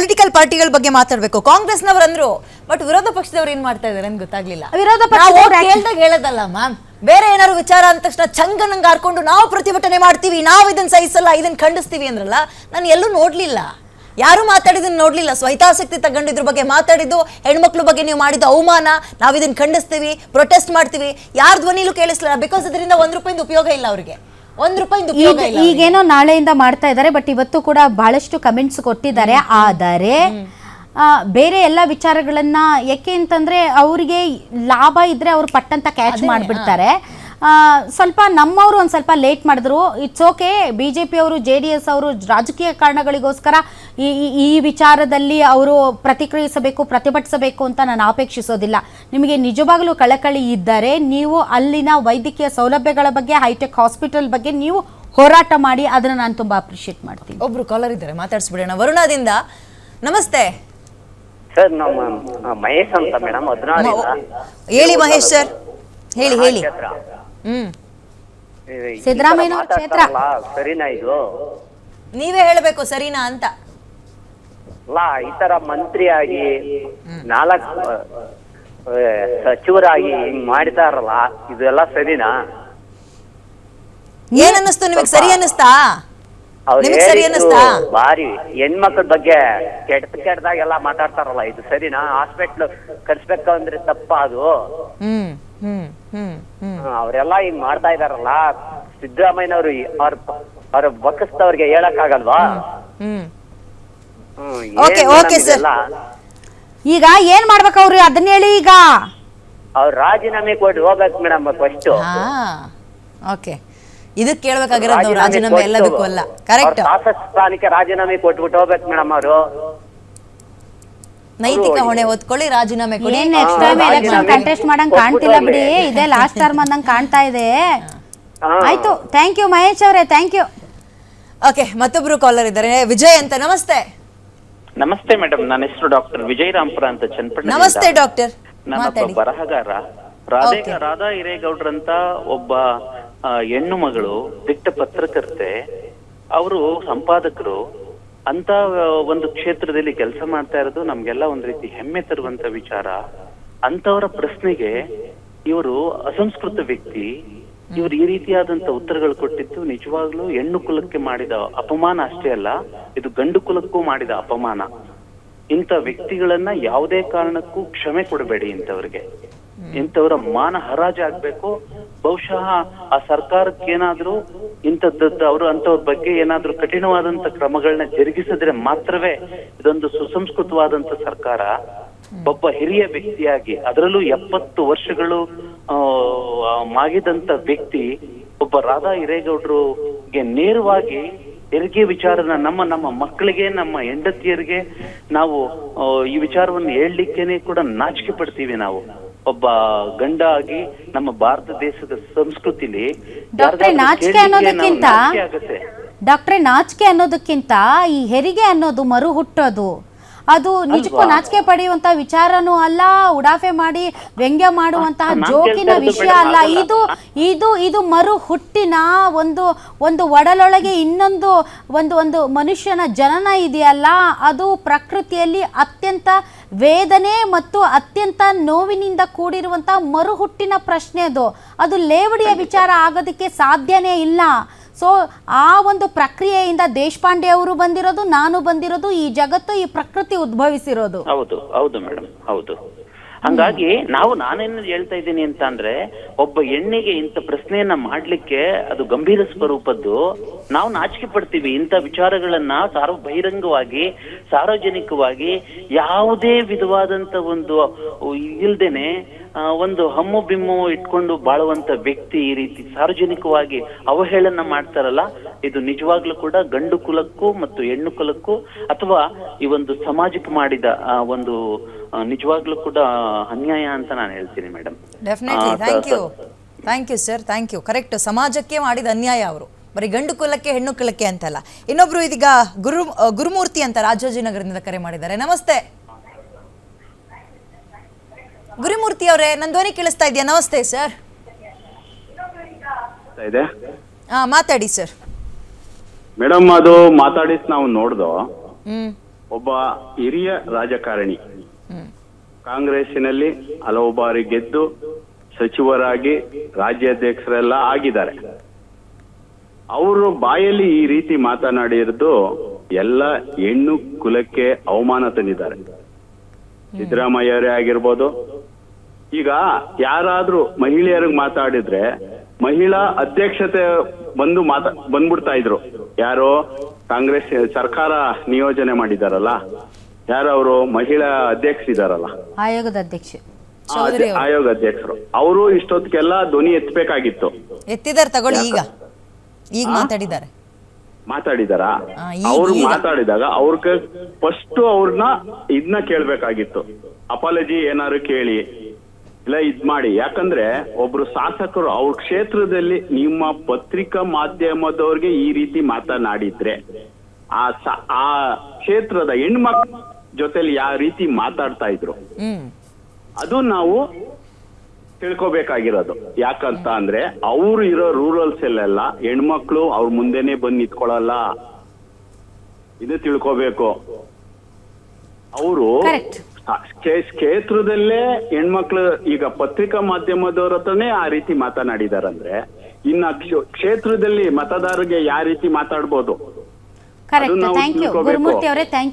Political ಪಾರ್ಟಿಗಳ ಬಗ್ಗೆ ಮಾತಾಡ್ಬೇಕು. ಕಾಂಗ್ರೆಸ್ ಅಂದ್ರು ಬಟ್ ವಿರೋಧ ಪಕ್ಷದವ್ರು ಏನ್ ಮಾಡ್ತಾ ಇದಾರೆ ಅಂತ ಗೊತ್ತಾಗ್ಲಿಲ್ಲ. ವಿರೋಧ ಪಕ್ಷದಾಗ ಪಕ್ಷದವ್ರು ಹೇಳೋದಲ್ಲ ಮ್ಯಾಮ್ ಬೇರೆ ಏನಾದ್ರು ವಿಚಾರ ಅಂದ ತಕ್ಷಣ ಚಂಗನಂಗ್ ಹಾರ್ಕೊಂಡು ನಾವು ಪ್ರತಿಭಟನೆ ಮಾಡ್ತೀವಿ ನಾವು ಇದನ್ನ ಸಹಿಸಲ್ಲ ಇದನ್ನ ಖಂಡಿಸ್ತೀವಿ ಅಂದ್ರಲ್ಲ ನಾನು ಎಲ್ಲೂ ನೋಡ್ಲಿಲ್ಲ. ಯಾರು ಮಾತಾಡಿದನ್ನ ನೋಡ್ಲಿಲ್ಲ. ಸ್ವಹಿತಾಸಕ್ತಿ ತಗೊಂಡು ಇದ್ರ ಬಗ್ಗೆ ಮಾತಾಡಿದ್ದು ಹೆಣ್ಮಕ್ಳು ಬಗ್ಗೆ ನೀವು ಮಾಡಿದ ಅವಮಾನ ನಾವು ಇದನ್ನ ಖಂಡಿಸ್ತೀವಿ ಪ್ರೊಟೆಸ್ಟ್ ಮಾಡ್ತೀವಿ. ಯಾರ ಧ್ವನಿಲೂ ಕೇಳಿಸ್ಲಿಲ್ಲ. ಬಿಕಾಸ್ ಇದರಿಂದ ಒಂದ್ ರೂಪಾಯಿಂದ ಉಪಯೋಗ ಇಲ್ಲ ಅವ್ರಿಗೆ. ಒಂದ್ ರೂಪಾಯಿ ಈಗೇನೋ ನಾಳೆಯಿಂದ ಮಾಡ್ತಾ ಇದ್ದಾರೆ ಬಟ್ ಇವತ್ತು ಕೂಡ ಬಹಳಷ್ಟು ಕಮೆಂಟ್ಸ್ ಕೊಟ್ಟಿದ್ದಾರೆ. ಆದರೆ ಆ, ಬೇರೆ ಎಲ್ಲ ವಿಚಾರಗಳನ್ನ ಯಾಕೆ ಅಂತಂದ್ರೆ ಅವರಿಗೆ ಲಾಭ ಇದ್ರೆ ಅವ್ರು ಪಟ್ಟಂತ ಕ್ಯಾಚ್ ಮಾಡಿಬಿಡ್ತಾರೆ. ಸ್ವಲ್ಪ ನಮ್ಮವರು ಒಂದು ಸ್ವಲ್ಪ ಲೇಟ್ ಮಾಡಿದ್ರು. It's okay B J P ಅವರು ಜೆ ಡಿ ಎಸ್ ಅವರು ರಾಜಕೀಯ ಕಾರಣಗಳಿಗೋಸ್ಕರ ಈ ಈ- ಈ ವಿಚಾರದಲ್ಲಿ ಅವರು ಪ್ರತಿಕ್ರಿಯಿಸಬೇಕು ಪ್ರತಿಭಟಿಸಬೇಕು ಅಂತ ನಾನು ಅಪೇಕ್ಷಿಸೋದಿಲ್ಲ. ನಿಮಗೆ ನಿಜವಾಗಲೂ ಕಳಕಳಿ ಇದ್ದರೆ ನೀವು ಅಲ್ಲಿನ ವೈದ್ಯಕೀಯ ಸೌಲಭ್ಯಗಳ ಬಗ್ಗೆ ಹೈಟೆಕ್ ಹಾಸ್ಪಿಟಲ್ ಬಗ್ಗೆ ನೀವು ಹೋರಾಟ ಮಾಡಿ ಅದನ್ನು ನಾನು ತುಂಬ ಅಪ್ರಿಷಿಯೇಟ್ ಮಾಡ್ತೀನಿ. ಒಬ್ರು ಕಾಲರ್ ಇದ್ದಾರೆ ಮಾತಾಡ್ಸ್ಬಿಡೋಣ ವರುಣಾದಿಂದ ನಮಸ್ತೆ. ಸರ್ ನಮ್ಮ ಮಹೇಶ್ ಅಂತ ಮೇಡಮ್ ಹೇಳಿ ಮಹೇಶ್ ಸರ್. ಹೇಳಿ ಹೇಳಿ. ಹ್ಮ್. ಸಿದ್ದರಾಮಯ್ಯ ಕ್ಷೇತ್ರ. ಸರಿನಾ ಇದು? ನೀವೇ ಹೇಳಬೇಕು ಸರಿನಾ ಅಂತ. ಅಲ್ಲ ಈ ತರ ಮಂತ್ರಿಯಾಗಿ ನಾಲ್ಕು ಸಚಿವರಾಗಿ ಹಿಂಗ್ ಮಾಡಿದಾರಲ್ಲ ಇದೆಲ್ಲ ಸರಿನಾ? ಏನ್ ಅನ್ನಿಸ್ತು ನಿಮಗೆ? ಸರಿ ಅನ್ನಿಸ್ತಾ? ಬಾರಿ ನಿಮಗ್ ಸರಿ ಅನ್ನಿಸ್ತಾ? ಭಾರಿ. ಹೆಣ್ಮಕ್ಳ ಬಗ್ಗೆ ಕೆಟ್ಟ ಕೆಟ್ಟದಾಗೆಲ್ಲ ಮಾತಾಡ್ತಾರಲ್ಲ ಇದು ಸರಿನಾ? ಹಾಸ್ಪಿಟ್ಲ್ ಕರ್ಸ್ಬೇಕು ಅಂದ್ರೆ ತಪ್ಪ ಅದು. ಹ್ಮ್ ಹ್ಮ್ ಹ್ಮ್ ಹ್ಮ್. ಹ್ಮ್, ಅವ್ರೆಲ್ಲ ಹಿಂಗ್ ಮಾಡ್ತಾ ಇದಾರಲ್ಲ ಸಿದ್ದರಾಮಯ್ಯನವರು ಅವ್ರ ಅವ್ರ ಬಕ್ಕಸ್ತವ್ರಿಗೆ ಹೇಳಕ್ ಆಗಲ್ವಾ ಹ್ಮ್. ಹ್ಮ್, Okay, ಏನ್ okay, madam sir. ಇದೆಲ್ಲ? ಈಗ ಏನ್ ಮಾಡ್ಬೇಕು ಅವ್ರು? ಅದನ್ನ ಹೇಳಿ ಈಗ. ಅವ್ರು ರಾಜೀನಾಮೆ ಕೊಟ್ಟು ಹೋಗ್ಬೇಕು ಮೇಡಮ್ ಫಸ್ಟ್ ಹಾ ಓಕೆ ಇದಕ್ಕೆ ಕೇಳ್ಬೇಕಾಗಿರೋದು ರಾಜೀನಾಮೆ ಎಲ್ಲದಕ್ಕೂ ಅಲ್ಲ. ಕರೆಕ್ಟ್ ಶಾಸಕ ಸ್ಥಾನಕ್ಕೆ ರಾಜೀನಾಮೆ ಕೊಟ್ಬಿಟ್ಟು ಹೋಗ್ಬೇಕು ಮೇಡಮ್ ಅವರು. ನೈತಿಕ ಹೊಣೆ ಹೊತ್ಕೊಳ್ಳಿ ರಾಜೀನಾಮೆ ಕೊಡಿ. ಏನ್ ನೆಕ್ಸ್ಟ್ ಟೈಮ್ ಎಲೆಕ್ಷನ್ ರಾಜೀನಾಮೆ ಕಂಟೆಸ್ಟ್ ಮಾಡಂಗ್ ಕಾಣ್ತಿಲ್ಲ ಬಿಡಿ. ಇದೇ ಲಾಸ್ಟ್ ಟರ್ಮ್ ಅಂದಂಗ್ ಕಾಣ್ತಾ ಇದೆ. ಆಯ್ತು. ಥ್ಯಾಂಕ್ ಯು ಮಹೇಶ್ ಅವರೇ. ಥ್ಯಾಂಕ್ ಯು ಓಕೆ ಮತ್ತೊಬ್ರು ಕಾಲರ್ ಇದ್ದಾರೆ. ವಿಜಯ್ ಅಂತ ನಮಸ್ತೆ. ನಮಸ್ತೆ ಮೇಡಮ್ ನನ್ನ ಹೆಸರು ಡಾಕ್ಟರ್ ವಿಜಯ್ ರಾಮ್ಪುರ ಅಂತ ಚನ್ನಪಟ್ಟಣ ನಮಸ್ತೆ ಡಾಕ್ಟರ್ ನಾನು ಮಾತಾಡಿ. ಬರಹಗಾರ ರಾಧೇ Okay. ರಾಧಾ ಹಿರೇಗೌಡ್ರಂತ ಒಬ್ಬ ಆ, ಹೆಣ್ಣು ಮಗಳು ದಿಟ್ಟ ಪತ್ರಕರ್ತೆ ಅವರು ಸಂಪಾದಕರು ಅಂತ ಒಂದು ಕ್ಷೇತ್ರದಲ್ಲಿ ಕೆಲಸ ಮಾಡ್ತಾ ಇರೋದು ನಮ್ಗೆಲ್ಲ ಒಂದ್ ರೀತಿ ಹೆಮ್ಮೆ ತರುವಂತ ವಿಚಾರ. ಅಂತವರ ಪ್ರಶ್ನೆಗೆ ಇವರು ಅಸಂಸ್ಕೃತ ವ್ಯಕ್ತಿ ಇವರು ಈ ರೀತಿಯಾದಂತ ಉತ್ತರಗಳು ಕೊಟ್ಟಿದ್ದು ನಿಜವಾಗ್ಲೂ ಹೆಣ್ಣು ಕುಲಕ್ಕೆ ಮಾಡಿದ ಅಪಮಾನ ಅಷ್ಟೇ ಅಲ್ಲ, ಇದು ಗಂಡು ಕುಲಕ್ಕೂ ಮಾಡಿದ ಅಪಮಾನ. ಇಂಥ ವ್ಯಕ್ತಿಗಳನ್ನ ಯಾವುದೇ ಕಾರಣಕ್ಕೂ ಕ್ಷಮೆ ಕೊಡಬೇಡಿ ಇಂಥವ್ರಿಗೆ. ಇಂಥವ್ರ ಮಾನ ಹರಾಜಾಗ್ಬೇಕು ಬಹುಶಃ ಆ ಸರ್ಕಾರಕ್ಕೆ ಏನಾದ್ರೂ ಇಂಥದ್ದದ್ದು ಅವರು ಅಂತವ್ರ ಬಗ್ಗೆ ಏನಾದ್ರೂ ಕಠಿಣವಾದಂತ ಕ್ರಮಗಳನ್ನ ಜರುಗಿಸಿದ್ರೆ ಮಾತ್ರವೇ ಇದೊಂದು ಸುಸಂಸ್ಕೃತವಾದಂತ ಸರ್ಕಾರ ಒಬ್ಬ ಹಿರಿಯ ವ್ಯಕ್ತಿಯಾಗಿ ಅದರಲ್ಲೂ ಎಪ್ಪತ್ತು ವರ್ಷಗಳು ಆ, ಮಾಗಿದಂತ ವ್ಯಕ್ತಿ ಒಬ್ಬ ರಾಧಾ ಹಿರೇಗೌಡರುಗೆ ನೇರವಾಗಿ ಹೆರಿಗೆ ವಿಚಾರನ ನಮ್ಮ ನಮ್ಮ ಮಕ್ಕಳಿಗೆ ನಮ್ಮ ಹೆಂಡತಿಯರಿಗೆ ನಾವು ಈ ವಿಚಾರವನ್ನು ಹೇಳಲಿಕ್ಕೇನೆ ಕೂಡ ನಾಚಿಕೆ ಪಡ್ತೀವಿ ನಾವು. ಒಬ್ಬ ಗಂಡ ಆಗಿ ನಮ್ಮ ಭಾರತ ದೇಶದ ಸಂಸ್ಕೃತಿಲಿ ನಾಚಿಕೆ ಅನ್ನೋದಕ್ಕಿಂತ ಡಾಕ್ಟ್ರೆ ನಾಚಿಕೆ ಅನ್ನೋದಕ್ಕಿಂತ ಈ ಹೆರಿಗೆ ಅನ್ನೋದು ಮರು ಹುಟ್ಟೋದು ಅದು ನಿಜಕ್ಕೂ ನಾಚಿಕೆ ಪಡೆಯುವಂತ ವಿಚಾರನೂ ಅಲ್ಲ ಉಡಾಫೆ ಮಾಡಿ ವ್ಯಂಗ್ಯ ಮಾಡುವಂತಹ ಜೋಕಿನ ವಿಷಯ ಅಲ್ಲ. ಇದು ಇದು ಇದು ಮರು ಹುಟ್ಟಿನ ಒಂದು ಒಂದು ಒಡಲೊಳಗೆ ಇನ್ನೊಂದು ಒಂದು ಒಂದು ಮನುಷ್ಯನ ಜನನ ಇದೆಯಲ್ಲ. ಅದು ಪ್ರಕೃತಿಯಲ್ಲಿ ಅತ್ಯಂತ ವೇದನೆ ಮತ್ತು ಅತ್ಯಂತ ನೋವಿನಿಂದ ಕೂಡಿರುವಂತಹ ಮರುಹುಟ್ಟಿನ ಪ್ರಶ್ನೆ ಅದು. ಅದು ಲೇವಡಿಯ ವಿಚಾರ ಆಗೋದಕ್ಕೆ ಸಾಧ್ಯನೇ ಇಲ್ಲ. ಸೊ ಆ ಒಂದು ಪ್ರಕ್ರಿಯೆಯಿಂದ ದೇಶಪಾಂಡೆ ಅವರು ಬಂದಿರೋದು, ನಾನು ಬಂದಿರೋದು, ಈ ಜಗತ್ತು, ಈ ಪ್ರಕೃತಿ ಉದ್ಭವಿಸಿರೋದು. ಹೌದು ಹೌದು ಮೇಡಮ್, ಹೌದು. ಹಂಗಾಗಿ ನಾವು ನಾನೇನು ಹೇಳ್ತಾ ಇದ್ದೀನಿ ಅಂತ ಅಂದ್ರೆ ಒಬ್ಬ ಹೆಣ್ಣಿಗೆ ಇಂಥ ಪ್ರಶ್ನೆಯನ್ನ ಮಾಡ್ಲಿಕ್ಕೆ ಅದು ಗಂಭೀರ ಸ್ವರೂಪದ್ದು. ನಾವು ನಾಚಿಕೆ ಪಡ್ತೀವಿ ಇಂಥ ವಿಚಾರಗಳನ್ನ ಸಾರ್ವ ಬಹಿರಂಗವಾಗಿ ಸಾರ್ವಜನಿಕವಾಗಿ ಯಾವುದೇ ವಿಧವಾದಂತ ಒಂದು ಇಲ್ದೇನೆ ಒಂದು ಹಮ್ಮು ಬಿಮ್ಮು ಇಟ್ಕೊಂಡು ಬಾಳುವಂತ ವ್ಯಕ್ತಿ ಈ ರೀತಿ ಸಾರ್ವಜನಿಕವಾಗಿ ಅವಹೇಳನ ಮಾಡ್ತಾರಲ್ಲ ಇದು ನಿಜವಾಗ್ಲೂ ಕೂಡ ಗಂಡು ಕುಲಕ್ಕೂ ಮತ್ತು ಹೆಣ್ಣು ಕುಲಕ್ಕೂ ಅಥವಾ ಈ ಒಂದು ಸಮಾಜಕ್ಕೆ ಮಾಡಿದ ಆ, ಒಂದು ನಿಜವಾಗ್ಲೂ ಕೂಡ ಅನ್ಯಾಯ ಅಂತ ನಾನು ಹೇಳ್ತೀನಿ madam definitely thank you thank you sir thank you correct ಸಮಾಜಕ್ಕೆ ಮಾಡಿದ ಅನ್ಯಾಯ ಅವರು. ಬರೀ ಗಂಡು ಕುಲಕ್ಕೆ ಹೆಣ್ಣು ಕುಲಕ್ಕೆ ಅಂತಲ್ಲ. ಇನ್ನೊಬ್ರು ಇದೀಗ ಗುರು ಗುರುಮೂರ್ತಿ ಅಂತ ರಾಜಾಜಿನಗರದಿಂದ ಕರೆ ಮಾಡಿದ್ದಾರೆ. ನಮಸ್ತೆ. ಗುರುಮೂರ್ತಿ ಅವರೇ ನನ್ನ ಧ್ವನಿ ಕೇಳಿಸ್ತಾ ಇದೆಯಾ? ನಮಸ್ತೆ ಸರ್. ಇದೆ? ಹಾ ಮಾತಾಡಿ ಸರ್. ಮೇಡಮ್ ಅದು ಮಾತಾಡಿಸ್ ನಾವು ನೋಡ್ದು ಹ್ಮ್. ಒಬ್ಬ ಹಿರಿಯ ರಾಜಕಾರಣಿ. ಕಾಂಗ್ರೆಸ್ಸಿನಲ್ಲಿ ಹಲವು ಬಾರಿ ಗೆದ್ದು ಸಚಿವರಾಗಿ ರಾಜ್ಯಾಧ್ಯಕ್ಷರೆಲ್ಲ ಆಗಿದ್ದಾರೆ. ಅವರು ಬಾಯಲ್ಲಿ ಈ ರೀತಿ ಮಾತನಾಡಿರೋದು ಎಲ್ಲ ಹೆಣ್ಣು ಕುಲಕ್ಕೆ ಅವಮಾನ ತಂದಿದ್ದಾರೆ. ಸಿದ್ದರಾಮಯ್ಯವರೇ ಆಗಿರ್ಬೋದು. ಈಗ ಯಾರಾದ್ರೂ ಮಹಿಳೆಯರಿಗೆ ಮಾತಾಡಿದ್ರೆ ಮಹಿಳಾ ಅಧ್ಯಕ್ಷತೆ ಬಂದು ಮಾತಾ ಬಂದ್ಬಿಡ್ತಾ ಇದ್ರು. ಯಾರು ಕಾಂಗ್ರೆಸ್ ಸರ್ಕಾರ ನಿಯೋಜನೆ ಮಾಡಿದಾರಲ್ಲ ಯಾರು ಅವರು ಮಹಿಳಾ ಅಧ್ಯಕ್ಷರಿದಾರಲ್ಲ ಆಯೋಗದ ಅಧ್ಯಕ್ಷ. ಆಯೋಗ ಅಧ್ಯಕ್ಷರು. ಅವರು ಇಷ್ಟೊತ್ತಿಗೆಲ್ಲ ಧ್ವನಿ ಎತ್ತಬೇಕಾಗಿತ್ತು. ಎತ್ತಿದ್ದಾರೆ ತಗೊಳ್ಳಿ ಈಗ. ಈಗ ಮಾತಾಡಿದ್ದಾರೆ. ಮಾತಾಡಿದಾರ? ಅವ್ರು ಮಾತಾಡಿದಾಗ ಅವ್ರಿಗೆ ಫಸ್ಟ್ ಅವ್ರನ್ನ ಇದನ್ನ ಕೇಳ್ಬೇಕಾಗಿತ್ತು. ಅಪಾಲಜಿ ಏನಾರು ಕೇಳಿ ಇಲ್ಲ ಇದ್ ಮಾಡಿ. ಯಾಕಂದ್ರೆ ಒಬ್ರು ಶಾಸಕರು ಅವ್ರ ಕ್ಷೇತ್ರದಲ್ಲಿ ನಿಮ್ಮ ಪತ್ರಿಕಾ ಮಾಧ್ಯಮದವ್ರಿಗೆ ಈ ರೀತಿ ಮಾತನಾಡಿದ್ರೆ ಆ ಸ- ಆ ಕ್ಷೇತ್ರದ ಹೆಣ್ಮಕ್ಳ ಜೊತೆಲಿ ಯಾವ ರೀತಿ ಮಾತಾಡ್ತಾ ಇದ್ರು? ಅದು ನಾವು ತಿಳ್ಕೊಬೇಕಾಗಿರೋದು. ಯಾಕಂತ ಅಂದ್ರೆ ಅವ್ರು ಇರೋ ರೂರಲ್ಸ್ ಅಲ್ಲೆಲ್ಲ ಹೆಣ್ಮಕ್ಳು ಅವ್ರ ಮುಂದೆನೆ ಬಂದು ನಿಂತ್ಕೊಳ್ಳಲ್ಲ ಇದು ತಿಳ್ಕೊಬೇಕು. ಅವರು. ಕ್ಷೇತ್ರದಲ್ಲೇ ಹೆಣ್ಮಕ್ಳು ಈಗ ಪತ್ರಿಕಾ ಮಾಧ್ಯಮದವ್ರ ಹತ್ರನೇ ಆ ರೀತಿ ಮಾತನಾಡಿದಾರಂದ್ರೆ ಇನ್ನ ಕ್ಷೇತ್ರದಲ್ಲಿ ಮತದಾರರಿಗೆ ಯಾವ ರೀತಿ ಮಾತಾಡ್ಬೋದು? ಕರೆಕ್ಟ್ ನಾವು ಥ್ಯಾಂಕ್ ಯು ತಿಳ್ಕೊಬೇಕು. ಗುರುಮೂರ್ತಿ ಅವರೇ ಥ್ಯಾಂಕ್ ಯು